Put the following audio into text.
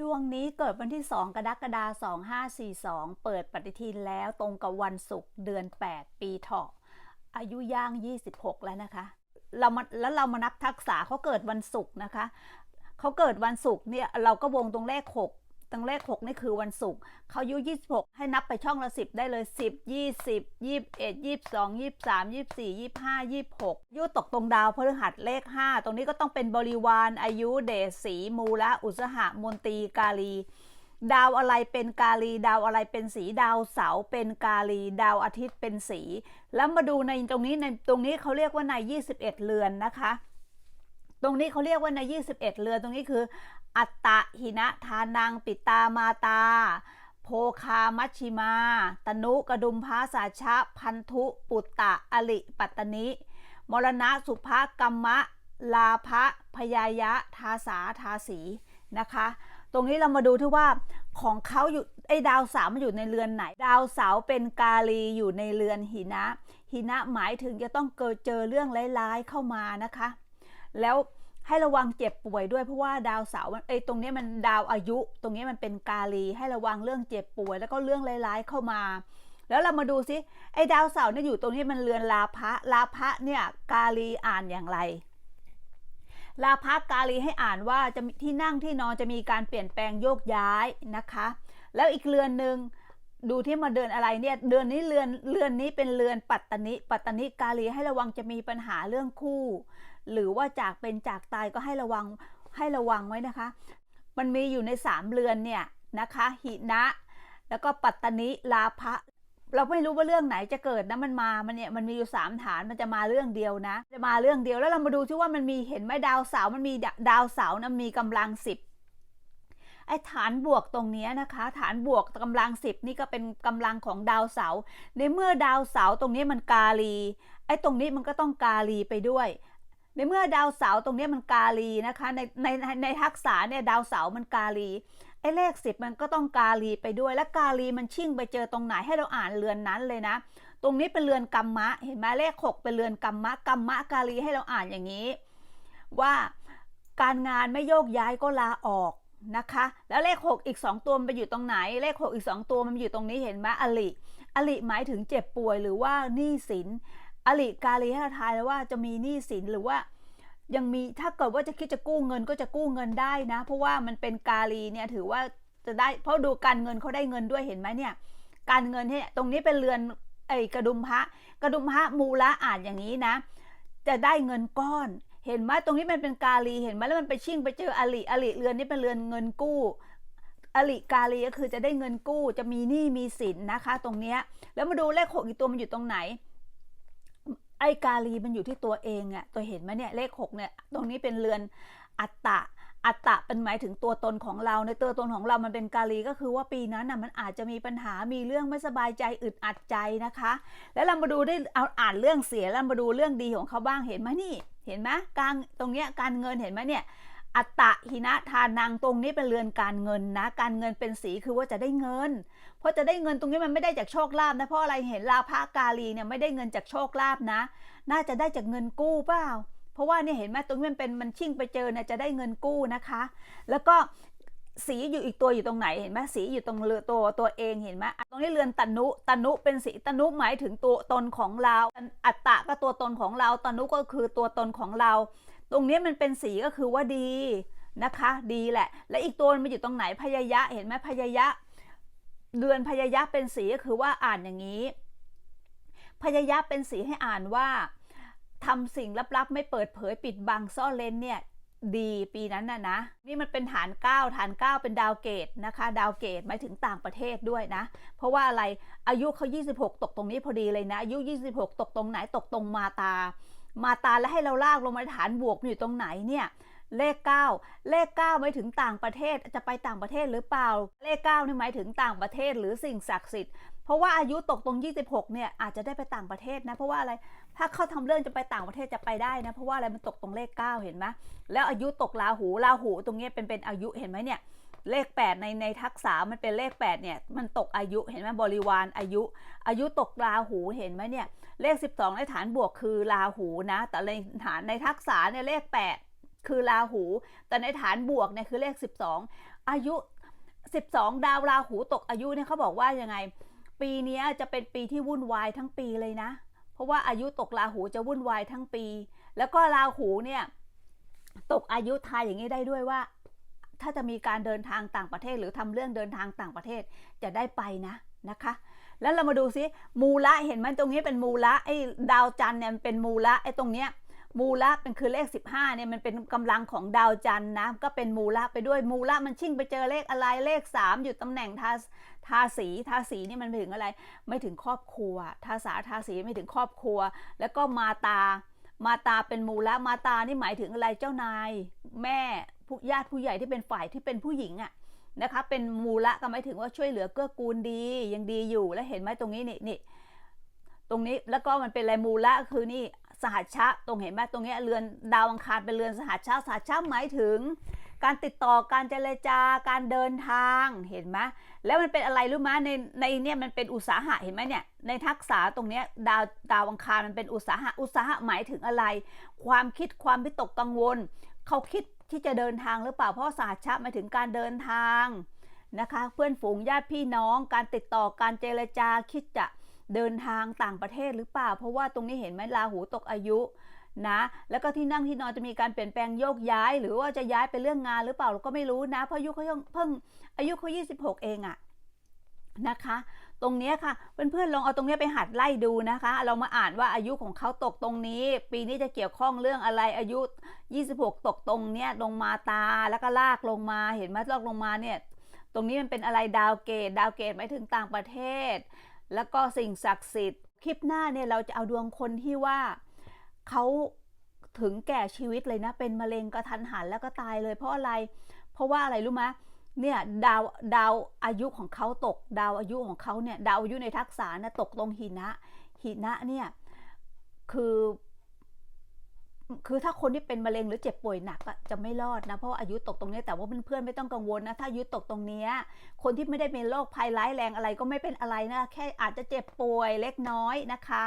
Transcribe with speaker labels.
Speaker 1: ดวงนี้เกิดวันที่ 2 กรกฎาคม 2542 เปิดปฏิทินแล้วตรงกับวันศุกร์เดือน 8 ปีเถาะ อายุย่าง 26 แล้วนะคะ เรามาแล้วเรามานับทักษะเขาเกิดวันศุกร์นะคะ เขาเกิดวันศุกร์เนี่ยเราก็วงตรงเลข 6 ตรงเลข 6 นี่คือวันศุกร์เขาอายุ 26 ให้นับไปช่องละ 10 ได้เลย 10 20 21 22 23 24 25 26ยุตกตรงดาวพฤหัสเลข 5 ตรงนี้ก็ต้องเป็นบริวารอายุเดชสีมูละอุสหะมนตีกาลี ดาวอะไรเป็นกาลี ดาวอะไรเป็นสีดาวเสาเป็นกาลี ดาวอาทิตย์เป็นสี แล้วมาดูในตรงนี้ในตรงนี้เขาเรียกว่าใน 21 เรือนนะคะ ตรงนี้เขาเรียกว่าใน 21 เรือนตรงนี้คือ อัตตะหินะทานัง ปิตามาตา โพคามัชชิมา ตนุกระดุมพาสาชะ พันธุปุตตะอลิปัตตนิ มรณะสุภกรรมะ ลาภะพยายะ ทาสาทาสีนะคะ ตรงนี้เรามาดูที่ว่าของเขาอยู่ไอ้ดาวเสาร์มันอยู่ในเรือนไหน ดาวเสาร์เป็นกาลีอยู่ในเรือนหินะ หินะหมายถึงจะต้องเกิดเจอเรื่องร้ายๆเข้ามานะคะ แล้วให้ระวังเจ็บป่วยด้วยเพราะว่าดาวเสาร์ไอ้ตรงนี้มันดาวอายุ ตรงนี้มันเป็นกาลี ให้ระวังเรื่องเจ็บป่วย แล้วก็เรื่องร้ายๆเข้ามา แล้วเรามาดูซิไอ้ดาวเสาร์เนี่ยอยู่ตรงนี้มันเรือนลาภะลาภะเนี่ยกาลีอ่านอย่างไรลาภะกาลีให้อ่านว่าจะที่นั่งที่นอนจะมีการเปลี่ยนแปลงโยกย้ายนะคะ แล้วอีกเรือนหนึ่ง ดูที่มาเดือนอะไรเนี่ยเดือนนี้เรือนเรือนนี้เป็นเรือนปัตตนิปัตตนิกาลีให้ระวังจะมีปัญหาเรื่องคู่ หรือว่าจากเป็นจากตายก็ให้ระวังให้ระวังไว้นะคะ มันมีอยู่ในสามเรือนเนี่ยนะคะหินะ แล้วก็ปัตตนิลาภะเราไม่รู้ว่าเรื่องไหนจะเกิดนะมันมามันเนี่ยมันมีอยู่สามฐานมันจะมาเรื่องเดียวนะ จะมาเรื่องเดียวแล้วเรามาดูที่ว่ามันมีเห็นไหมดาวเสาร์มันมีดาวเสาร์นะมีกำลังสิบ ไอ้ฐานบวกตรงนี้นะคะ ฐานบวกกำลังสิบนี่ก็เป็นกำลังของดาวเสาร์ในเมื่อดาวเสาร์ตรงนี้มันกาลีไอ้ตรงนี้มันก็ต้องกาลีไปด้วยในเมื่อดาวเสาร์ตรงนี้มันกาลีนะคะในในในทักษะเนี่ยดาวเสาร์มันกาลีไอ้เลขสิบมันก็ต้องกาลีไปด้วย และกาลีมันชิ่งไปเจอตรงไหนให้เราอ่านเรือนนั้นเลยนะ ตรงนี้เป็นเรือนกรรมะ เห็นไหมเลขหกเป็นเรือนกรรมะกรรมะกาลีให้เราอ่านอย่างนี้ ว่าการงานไม่โยกย้ายก็ลาออก นะคะ แล้วเลขหกอีกสองตัวมันไปอยู่ตรงไหน เลขหกอีกสองตัวมันอยู่ตรงนี้เห็นไหมอลิอลิหมายถึงเจ็บป่วยหรือว่าหนี้สินอลิกาลีให้เราทายแล้วว่าจะมีหนี้สินหรือว่ายังมีถ้าเกิดว่าจะคิดจะกู้เงินก็จะกู้เงินได้นะ เพราะว่ามันเป็นกาลีเนี่ยถือว่าจะได้เพราะดูการเงินเขาได้เงินด้วยเห็นไหมเนี่ย การเงินเนี่ยตรงนี้เป็นเรือนไอ้กระดุมพระกระดุมพระมูละอ่านอย่างนี้นะ จะได้เงินก้อน เห็นไหมตรงนี้มันเป็นกาลีเห็นไหมแล้วมันไปชิ่งไปเจออลิอลิเรือนนี้เป็นเรือนเงินกู้อลิกาลีก็คือจะได้เงินกู้จะมีหนี้มีสินนะคะ ตรงเนี้ยแล้วมาดูเลขหกอีกตัวมันอยู่ตรงไหน ไอ้กาลีมันอยู่ที่ตัวเองอะตัวเห็นไหมเนี่ยเลขหกเนี่ยตรงนี้เป็นเรือนอัตตะอัตตะเป็นหมายถึงตัวตนของเราในตัวตนของเรามันเป็นกาลีก็คือว่าปีนั้นน่ะมันอาจจะมีปัญหามีเรื่องไม่สบายใจอึดอัดใจนะคะ แล้วเรามาดูได้เอาอ่านเรื่องเสียแล้วมาดูเรื่องดีของเขาบ้างเห็นไหมนี่ เห็นไหมการตรงเนี้ยการเงินเห็นไหมเนี่ยอัตตะหินะทานังตรงนี้เป็นเรือนการเงินนะ การเงินเป็นสีคือว่าจะได้เงิน เพราะจะได้เงินตรงนี้มันไม่ได้จากโชคลาภนะเพราะอะไรเห็นลาภกาลีเนี่ยไม่ได้เงินจากโชคลาภนะ น่าจะได้จากเงินกู้เปล่า เพราะว่าเนี่ยเห็นไหมตรงนี้มันเป็นมันชิ่งไปเจอเนี่ยจะได้เงินกู้นะคะ แล้วก็ สีอยู่อีกตัวอยู่ตรงไหนเห็นไหมสีอยู่ตรงเรือตัวตัวเองเห็นไหมตรงนี้เรือนตนุตนุเป็นสีตนุหมายถึงตัวตนของเรา อัตตะก็ตัวตนของเราตนุก็คือตัวตนของเรา ตรงนี้มันเป็นสีก็คือว่าดีนะคะ ดีแหละ และอีกตัวมันอยู่ตรงไหนพยายะเห็นไหมพยายะ เดือนพยายะเป็นสีก็คือว่าอ่านอย่างนี้ พยายะเป็นสีให้อ่านว่าทำสิ่งลับๆ ไม่เปิดเผยปิดบังซ่อนเลนเนี่ย ดีปีนั้นน่ะนะ นี่มันเป็นฐาน 9 ฐาน 9 เป็นดาวเกตนะคะ ดาวเกตหมายถึงต่างประเทศด้วยนะ เพราะว่าอะไรอายุเขา 26 ตกตรงนี้พอดีเลยนะ อายุ 26 ตกตรงไหนตกตรงมาตา มาตาแล้วให้เราลากลงมาฐานบวกอยู่ตรงไหนเนี่ยเลข 9 เลข9หมายถึงต่างประเทศจะไปต่างประเทศหรือเปล่า เลข9นี่หมายถึงต่างประเทศหรือสิ่งศักดิ์สิทธิ์ เพราะว่าอายุตกตรง 26 เนี่ยอาจจะได้ไปต่างประเทศนะ เพราะว่าอะไร ถ้าเขาทำเรื่องจะไปต่างประเทศจะไปได้นะ เพราะว่าอะไรมันตกตรงเลข 9 เห็นไหมแล้วอายุตกราหูราหูตรงนี้เป็นเป็นอายุเห็นไหมเนี่ย เลข 8 ในในทักษะมันเป็นเลข 8 เนี่ย มันตกอายุเห็นไหมบริวารอายุ อายุตกราหูเห็นไหมเนี่ย เลข 12 ในฐานบวกคือราหูนะ แต่ในฐานในทักษะเนี่ยเลข 8 คือราหู แต่ในฐานบวกเนี่ยคือเลข 12 อายุ 12 ดาวราหูตกอายุเนี่ยเขาบอกว่ายังไง ปีนี้จะเป็นปีที่วุ่นวายทั้งปีเลยนะ เพราะว่าอายุตกราหูจะวุ่นวายทั้งปี แล้วก็ราหูเนี่ยตกอายุทายอย่างนี้ได้ด้วยว่า ถ้าจะมีการเดินทางต่างประเทศ หรือทำเรื่องเดินทางต่างประเทศจะได้ไปนะนะคะ แล้วเรามาดูซิมูละเห็นไหมตรงนี้เป็นมูละไอ้ดาวจันเนี่ยเป็นมูละไอ้ตรงเนี้ย มูละเป็นคือเลข 15เนี่ยมันเป็นกำลังของดาวจันทร์นะก็เป็นมูละไปด้วยมูละมันชิ่งไปเจอเลขอะไรเลข 3 อยู่ตำแหน่งทาทาสีทาสีนี่มันไม่ถึงอะไร ไม่ถึงครอบครัว ทาสาทาสีไม่ถึงครอบครัว แล้วก็มาตา มาตาเป็นมูละมาตานี่หมายถึงอะไรเจ้านาย แม่ผู้ญาติผู้ใหญ่ที่เป็นฝ่ายที่เป็นผู้หญิงอะ่ะนะคะเป็นมูละก็หมายถึงว่าช่วยเหลือเกื้อกูลดียังดีอยู่แล้วเห็นไหมตรงนี้นี่นี่ตรงนี้แล้วก็มันเป็นอะไรมูละคือนี่ สหัชชะตรงเห็นไหมตรงนี้เรือนดาวอังคารเป็นเรือนสหัชชะสหัชชะหมายถึง การติดต่อการเจรจาการเดินทางเห็นไหมแล้วมันเป็นอะไรรู้ไหมในในเนี่ยมันเป็นอุตสาหะเห็นไหมเนี่ยในทักษะตรงนี้ดาวดาวอังคารมันเป็นอุตสาหะอุตสาหะหมายถึงอะไร ความคิดความวิตกกังวล เขาคิดที่จะเดินทางหรือเปล่าเพราะสหัชชะหมายถึงการเดินทางนะคะเพื่อนฝูงญาติพี่น้องการติดต่อการเจรจาคิดจะ เดินทางต่างประเทศหรือเปล่า เพราะว่าตรงนี้เห็นไหมราหูตกอายุนะ แล้วก็ที่นั่งที่นอนจะมีการเปลี่ยนแปลงโยกย้าย หรือว่าจะย้ายไปเรื่องงานหรือเปล่าเราก็ไม่รู้นะ เพราะอายุเขาเพิ่งเพิ่งอายุเขา26 เองอะนะคะ ตรงนี้ค่ะเพื่อนๆลองเอาตรงนี้ไปหัดไล่ดูนะคะ เรามาอ่านว่าอายุของเขาตกตรงนี้ ปีนี้จะเกี่ยวข้องเรื่องอะไรอายุ 26 ตกตรงเนี้ยลงมาตาแล้วก็ลากลงมาเห็นไหมลากลงมาเนี่ยตรงนี้มันเป็นอะไรดาวเกตดาวเกตหมายถึงต่างประเทศ แล้วก็สิ่งศักดิ์สิทธิ์ คลิปหน้าเนี่ยเราจะเอาดวงคนที่ว่าเขาถึงแก่ชีวิตเลยนะ เป็นมะเร็งกระทันหันแล้วก็ตายเลย เพราะอะไร เพราะว่าอะไรรู้ไหมเนี่ยดาวดาวอายุของเขาตก ดาวอายุของเขาเนี่ยดาวอายุในทักษะนะตกตรงหินะหินะเนี่ยคือ คือถ้าคนที่เป็นมะเร็งหรือเจ็บป่วยหนักอะจะไม่รอดนะเพราะาอายุตกตรงนี้แต่ว่าเพื่อนๆไม่ต้องกังวลนะถ้าอายุตกตรงนี้คนที่ไม่ได้เป็นโรคภัยร้ายแรงอะไรก็ไม่เป็นอะไรนะแค่อาจจะเจ็บป่วยเล็กน้อยนะคะ